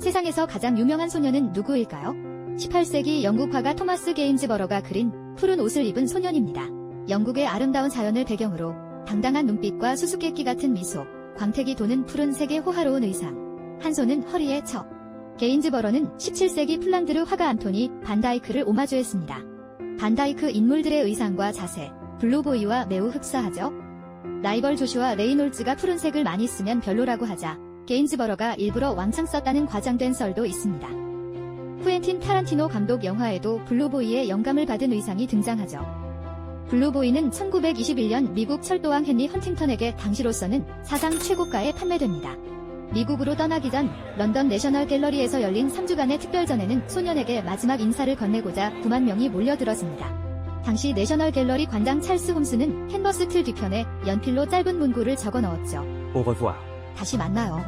세상에서 가장 유명한 소녀는 누구일까요? 18세기 영국 화가 토마스 게인즈버러가 그린 푸른 옷을 입은 소년입니다. 영국의 아름다운 자연을 배경으로 당당한 눈빛과 수수께끼 같은 미소, 광택이 도는 푸른색의 호화로운 의상, 한 손은 허리에 쳐. 게인즈 버러는 17세기 플란드르 화가 안토니 반다이크를 오마주했습니다. 반다이크 인물들의 의상과 자세, 블루보이와 매우 흡사하죠? 라이벌 조슈아 레이놀즈가 푸른색을 많이 쓰면 별로라고 하자 게인즈버러가 일부러 왕창 썼다는 과장된 썰도 있습니다. 쿠엔틴 타란티노 감독 영화에도 블루보이의 영감을 받은 의상이 등장하죠. 블루보이는 1921년 미국 철도왕 헨리 헌팅턴에게 당시로서는 사상 최고가에 판매됩니다. 미국으로 떠나기 전 런던 내셔널 갤러리에서 열린 3주간의 특별전에는 소년에게 마지막 인사를 건네고자 9만 명이 몰려들었습니다. 당시 내셔널 갤러리 관장 찰스 홈스는 캔버스 틀 뒤편에 연필로 짧은 문구를 적어 넣었죠. 다시 만나요.